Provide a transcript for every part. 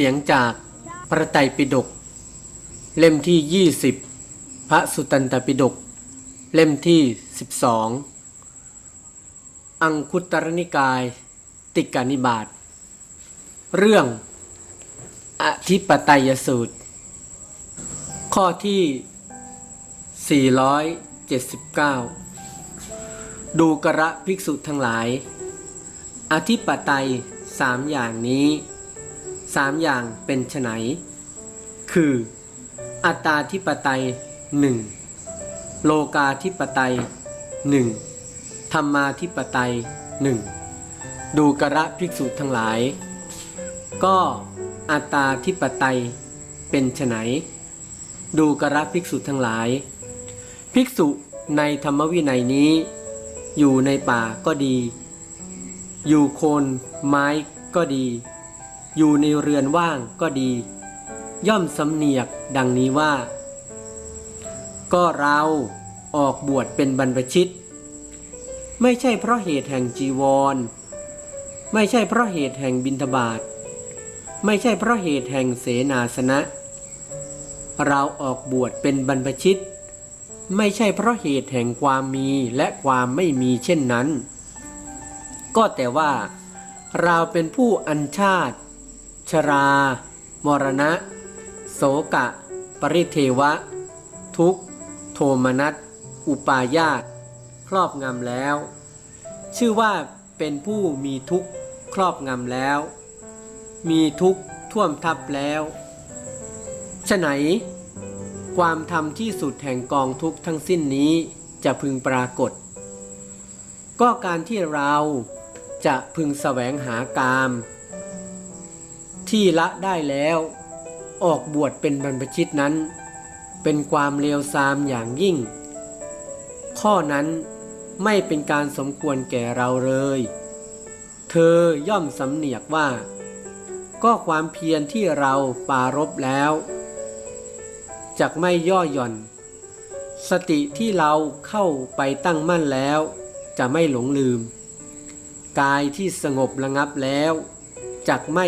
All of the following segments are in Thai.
เสียงจากพระไตรปิฎกเล่มที่ 20 พระสุตตันตปิฎกเล่มที่ 12 อังคุตรนิกาย ติกานิบาตเรื่องอธิปไตยสูตร ข้อที่ 479 ดูกระภิกษุทั้งหลาย อธิปไตยสามอย่างนี้ สามอย่างเป็นไฉนคือ อัตตาธิปไตยหนึ่งโลกาธิปไตยหนึ่งธรรมาธิปไตยหนึ่งดูกระภิกษุทั้งหลาย ก็อัตตาธิปไตยเป็นไฉนดูกระภิกษุทั้งหลาย ภิกษุในธรรมวินัยนี้ อยู่ในป่าก็ดี อยู่โคนไม้ก็ดี อยู่ในเรือนว่างก็ดี ย่อมสำเนียกดังนี้ว่า ก็เราออกบวชเป็นบรรพชิต ไม่ใช่เพราะเหตุแห่งจีวร ไม่ใช่เพราะเหตุแห่งบิณฑบาตไม่ใช่เพราะเหตุแห่งเสนาสนะ เราออกบวชเป็นบรรพชิต ไม่ใช่เพราะเหตุแห่งความมีและความไม่มีเช่นนั้น ก็แต่ว่าเราเป็นผู้อัญชาติ ชรา มรณะ โสกะ ปริเทวะ ทุกโทมนัส อุปาญาต ครอบงำแล้ว ชื่อว่าเป็นผู้มีทุกข์ครอบงำแล้ว มีทุกข์ท่วมทับแล้วฉะไหน ความธรรมที่สุดแห่งกองทุกข์ทั้งสิ้นนี้จะพึงปรากฏ ก็การที่เราจะพึงแสวงหากาม ที่ละได้แล้ว ออกบวชเป็นบรรพชิตนั้น เป็นความเลวทรามอย่างยิ่ง ข้อนั้นไม่เป็นการสมควรแก่เราเลย เธอย่อมสำเนียกว่า ก็ความเพียรที่เราปารบแล้วจักไม่ย่อหย่อน สติที่เราเข้าไปตั้งมั่นแล้ว จะไม่หลงลืม กายที่สงบระงับแล้วจักไม่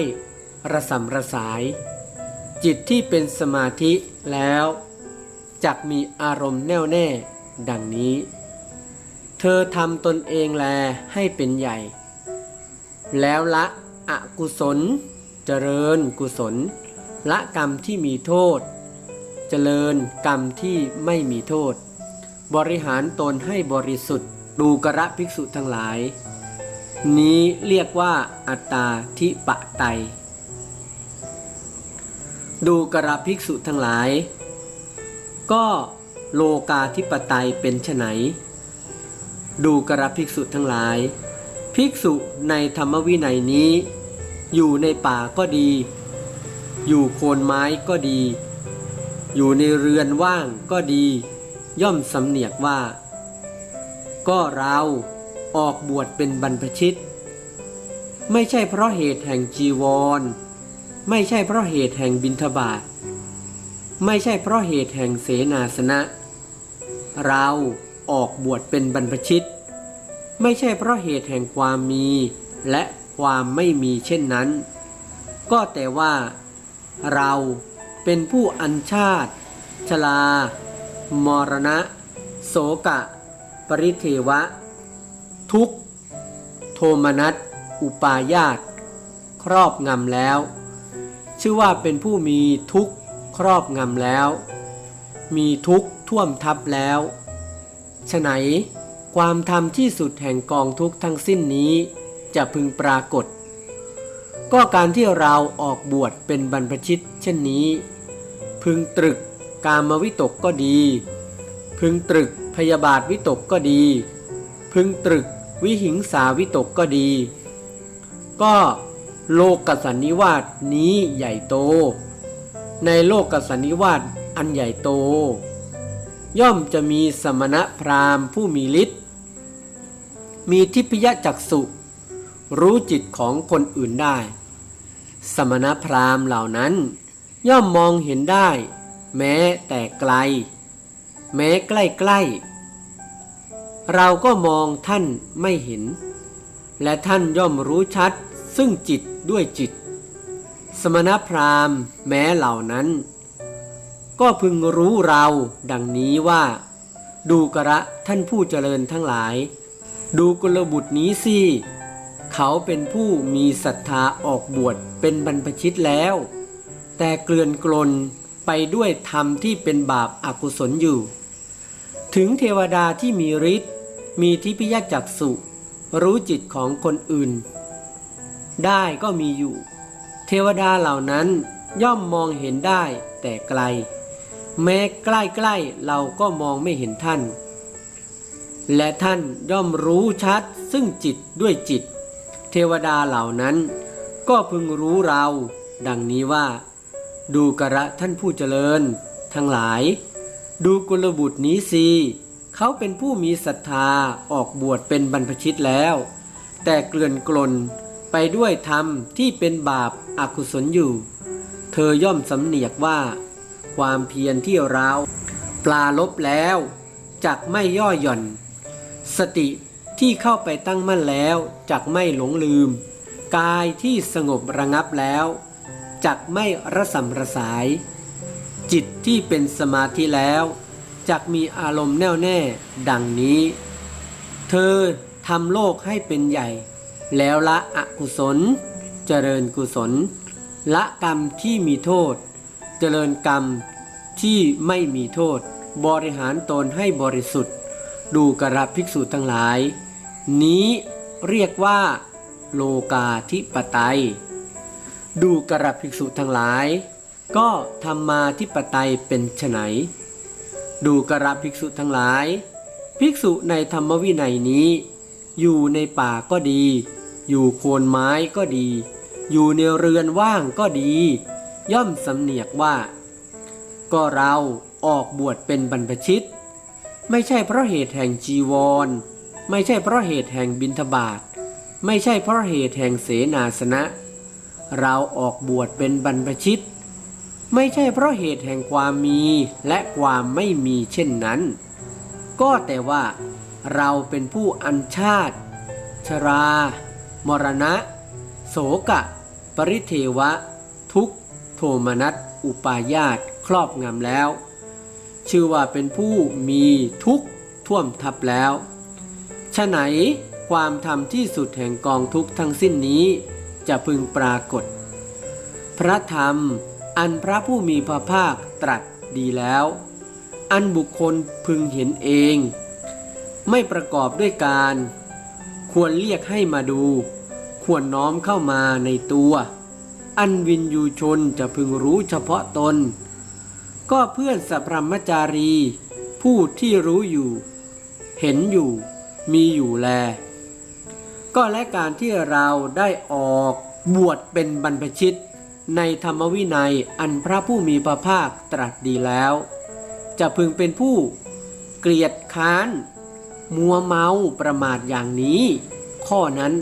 ระสำระสาย จิตที่เป็นสมาธิแล้วจักมีอารมณ์แน่วแน่ ดังนี้ เธอทำตนเองแลให้เป็นใหญ่ แล้วละอกุศล เจริญกุศล ละกรรมที่มีโทษ เจริญกรรมที่ไม่มีโทษ บริหารตนให้บริสุทธิ์ดูกระภิกษุทั้งหลาย นี้เรียกว่าอัตตาทิปะไตย ดูกระภิกษุทั้งหลาย ก็โลกาธิปไตยเป็นไฉนดูกระภิกษุทั้งหลาย ภิกษุในธรรมวินัยนี้ อยู่ในป่าก็ดี อยู่โคนไม้ก็ดี อยู่ในเรือนว่างก็ดี ย่อมสำเนียกว่า ก็เราออกบวชเป็นบรรพชิต ไม่ใช่เพราะเหตุแห่งจีวร ไม่ใช่เพราะเหตุแห่งบิณฑบาตไม่ใช่เพราะเหตุแห่งเสนาสนะ เราออกบวชเป็นบรรพชิต ไม่ใช่เพราะเหตุแห่งความมีและความไม่มีเช่นนั้น ก็แต่ว่า เราเป็นผู้อัญชาติ ชลา มรณะ โสกะ ปริเทวะ ทุกโทมนัส อุปาญาต ครอบงำแล้ว ชื่อว่าเป็นผู้มีทุกข์ครอบงำแล้ว มีทุกข์ท่วมทับแล้วฉะไหน ความธรรมที่สุดแห่งกองทุกข์ทั้งสิ้นนี้จะพึงปรากฏ ก็การที่เราออกบวชเป็นบรรพชิตเช่นนี้ พึงตรึกกามวิตกก็ดี พึงตรึกพยาบาทวิตกก็ดี พึงตรึกวิหิงสาวิตกก็ดี ก็ โลกกสันนิวาสนี้ใหญ่โต ในโลกกสันนิวาสอันใหญ่โต ย่อมจะมีสมณพราหมณ์ผู้มีฤทธิ์มีทิพยจักษุรู้จิตของคนอื่นได้ สมณพราหมณ์เหล่านั้น ย่อมมองเห็นได้ แม้แต่ไกล แม้ใกล้ๆ เราก็มองท่านไม่เห็น และท่านย่อมรู้ชัด ซึ่งจิตด้วยจิต สมณพราหมณ์แม้เหล่านั้น ก็พึงรู้เราดังนี้ว่า ดูกระท่านผู้เจริญทั้งหลาย ดูกุลบุตรนี้สิเขาเป็นผู้มีศรัทธาออกบวชเป็นบรรพชิตแล้ว แต่เกลื่อนกลนไปด้วยธรรมที่เป็นบาปอากุศลอยู่ ถึงเทวดาที่มีฤทธิ์มีทิพยจักษุรู้จิตของคนอื่น ได้ก็มีอยู่ เทวดาเหล่านั้นย่อมมองเห็นได้แต่ไกล แม้ใกล้ๆเราก็มองไม่เห็นท่าน และท่านย่อมรู้ชัดซึ่งจิตด้วยจิต เทวดาเหล่านั้น ก็พึงรู้เรา ดังนี้ว่า ดูกระท่านผู้เจริญ ทั้งหลาย ดูกุลบุตรนี้สิเขาเป็นผู้มีศรัทธาออกบวชเป็นบรรพชิตแล้ว แต่เกลื่อนกลน ไปด้วยธรรมที่เป็นบาปอากุศลอยู่ เธอย่อมสำเนียกว่า ความเพียรที่เราปลาลบแล้วจักไม่ย่อหย่อน สติที่เข้าไปตั้งมั่นแล้วจักไม่หลงลืม กายที่สงบระงับแล้วจักไม่ระสำระสาย จิตที่เป็นสมาธิแล้วจักมีอารมณ์แน่วแน่ดังนี้ เธอทำโลกให้เป็นใหญ่ แล้วละอกุศล เจริญกุศล ละกรรมที่มีโทษ เจริญกรรมที่ไม่มีโทษ บริหารตนให้บริสุทธิ์ ดูกระภิกษุทั้งหลาย นี้เรียกว่า โลกาธิปไตย ดูกระภิกษุทั้งหลาย ก็ธรรมาธิปไตยเป็นไฉนดูกระภิกษุทั้งหลาย ภิกษุในธรรมวินัยนี้ อยู่ในป่าก็ดี อยู่โคนไม้ก็ดี อยู่ในเรือนว่างก็ดี ย่อมสำเนียกว่า ก็เราออกบวชเป็นบรรพชิต ไม่ใช่เพราะเหตุแห่งจีวร ไม่ใช่เพราะเหตุแห่งบิณฑบาตไม่ใช่เพราะเหตุแห่งเสนาสนะ เราออกบวชเป็นบรรพชิต ไม่ใช่เพราะเหตุแห่งความมีและความไม่มีเช่นนั้น ก็แต่ว่าเราเป็นผู้อัญชาติ ชรา มรณะ โสกะ ปริเทวะ ทุกโทมนัสอุปาญาตครอบงำแล้ว ชื่อว่าเป็นผู้มีทุกข์ท่วมทับแล้วฉะไหนความธรรมที่สุดแห่งกองทุกข์ทั้งสิ้นนี้จะพึงปรากฏ พระธรรมอันพระผู้มีพระภาคตรัสดีแล้ว อันบุคคลพึงเห็นเอง ไม่ประกอบด้วยการ ควรเรียกให้มาดู ควรน้อมเข้ามาในตัว อันวินยูชนจะพึงรู้เฉพาะตน ก็เพื่อนสัพพมจารี ผู้ที่รู้อยู่ เห็นอยู่มีอยู่แล ก็และการที่เราได้ออกบวชเป็นบรรพชิต ในธรรมวินัยอันพระผู้มีพระภาคตรัสดีแล้ว จะพึงเป็นผู้เกลียดค้าน มัวเมาประมาทอย่างนี้ ข้อนั้น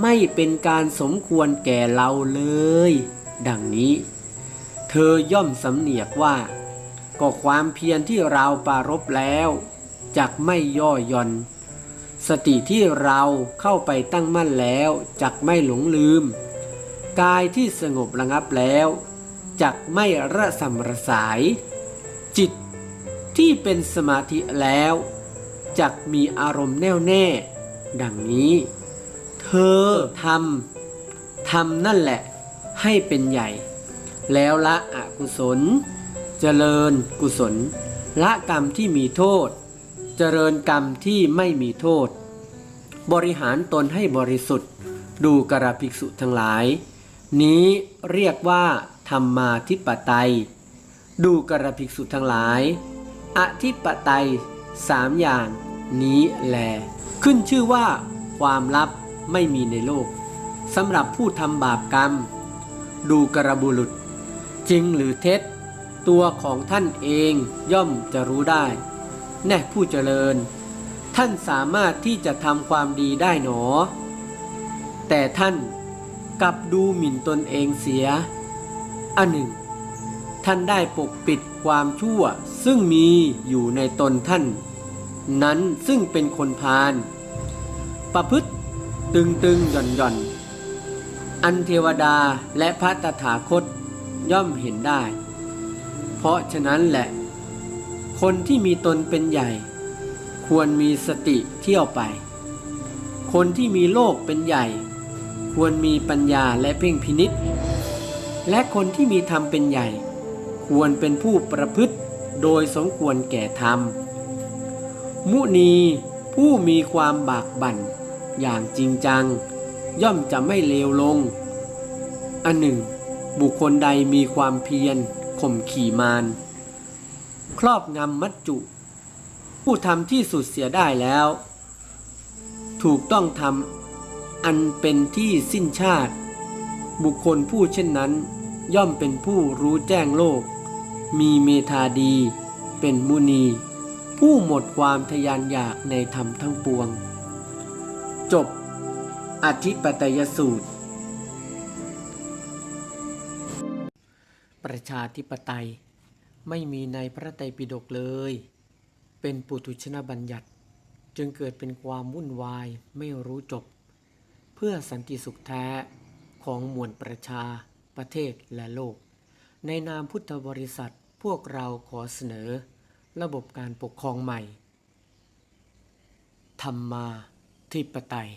ไม่เป็นการสมควรแก่เราเลย ดังนี้ เธอย่อมสำเนียกว่า ก็ความเพียรที่เราปรารบแล้วจักไม่ย่อหย่อน สติที่เราเข้าไปตั้งมั่นแล้วจักไม่หลงลืม กายที่สงบระงับแล้วจักไม่ระสำระสาย จิตที่เป็นสมาธิแล้ว จักมีอารมณ์แน่วแน่ ดังนี้ เธอทำทำนั่นแหละให้เป็นใหญ่ แล้วละอกุศล เจริญกุศล ละกรรมที่มีโทษ เจริญกรรมที่ไม่มีโทษ บริหารตนให้บริสุทธิ์ ดูกระภิกษุทั้งหลาย นี้เรียกว่าธรรมาธิปไตย ดูกระภิกษุทั้งหลาย อธิปไตย สามอย่างนี้แล ขึ้นชื่อว่า ความลับไม่มีในโลกสำหรับผู้ทำบาปกรรม ดูกระบุรุษ จริงหรือเท็จ ตัวของท่านเองย่อมจะรู้ได้ แน่ผู้เจริญ ท่านสามารถที่จะทำความดีได้หนอ แต่ท่านกลับดูหมิ่นตนเองเสีย อันหนึ่ง ท่านได้ปกปิดความชั่ว ซึ่งมีอยู่ในตนท่าน นั้นซึ่งเป็นคนพาลประพฤติตึงตึงหย่อนหย่อนอันเทวดาและพระตถาคตย่อมเห็นได้ เพราะฉะนั้นแหละ คนที่มีตนเป็นใหญ่ ควรมีสติเที่ยวไป คนที่มีโลกเป็นใหญ่ ควรมีปัญญาและเพ่งพินิษและคนที่มีธรรมเป็นใหญ่ ควรเป็นผู้ประพฤติ โดยสมควรแก่ธรรม มุนีผู้มีความบากบั่นอย่างจริงจัง ย่อมจะไม่เลวลง อันหนึ่ง บุคคลใดมีความเพียรข่มขี่มารครอบงำมัจจุ ผู้ทำที่สุดเสียได้แล้ว ถูกต้องทำอันเป็นที่สิ้นชาติ บุคคลผู้เช่นนั้น ย่อมเป็นผู้รู้แจ้งโลก มีเมธาดี เป็นมุนี ผู้หมดความทยานอยากในธรรมทั้งปวง จบ อธิปไตยสูตร ประชาธิปไตยไม่มีในพระไตรปิฎกเลย เป็นปุถุชนบัญญัติ จึงเกิดเป็นความวุ่นวายไม่รู้จบ เพื่อสันติสุขแท้ของมวลประชาประเทศและโลก ในนามพุทธบริษัท พวกเราขอเสนอ ระบบการปกครองใหม่ ธรรมาธิปไตย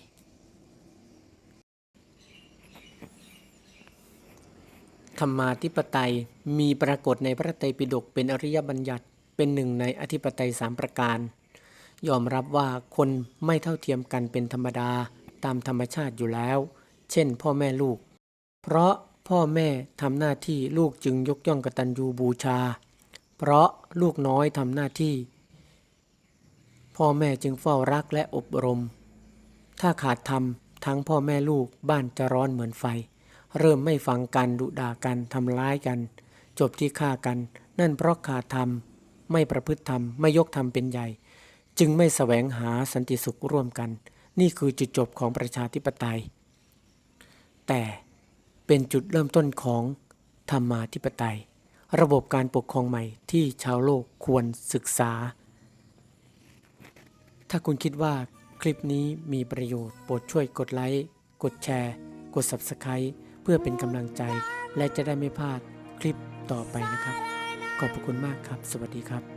ธรรมาธิปไตยมีปรากฏในพระไตรปิฎกเป็นอริยบัญญัติเป็นหนึ่งในอธิปไตยสามประการ ยอมรับว่าคนไม่เท่าเทียมกันเป็นธรรมดาตามธรรมชาติอยู่แล้ว เช่นพ่อแม่ลูก เพราะ พ่อแม่ทำหน้าที่ลูกจึงยกย่องกตัญญูบูชา เพราะลูกน้อยทำหน้าที่ พ่อแม่จึงเฝ้ารักและอบรม ถ้าขาดธรรมทั้งพ่อแม่ลูกบ้านจะร้อนเหมือนไฟ เริ่มไม่ฟังกันดุด่ากันทำร้ายกัน จบที่ฆ่ากัน นั่นเพราะขาดธรรม ไม่ประพฤติธรรมไม่ยกธรรมเป็นใหญ่ จึงไม่แสวงหาสันติสุขร่วมกัน นี่คือจุดจบของประชาธิปไตย แต่ เป็นจุดเริ่มต้นของธรรมาธิปไตย ระบบการปกครองใหม่ที่ชาวโลกควรศึกษา ถ้าคุณคิดว่าคลิปนี้มีประโยชน์โปรดช่วยกดไลค์ กดแชร์ กด Subscribe เพื่อเป็นกำลังใจ และจะได้ไม่พลาดคลิปต่อไปนะครับ ขอบพระคุณมากครับ สวัสดีครับ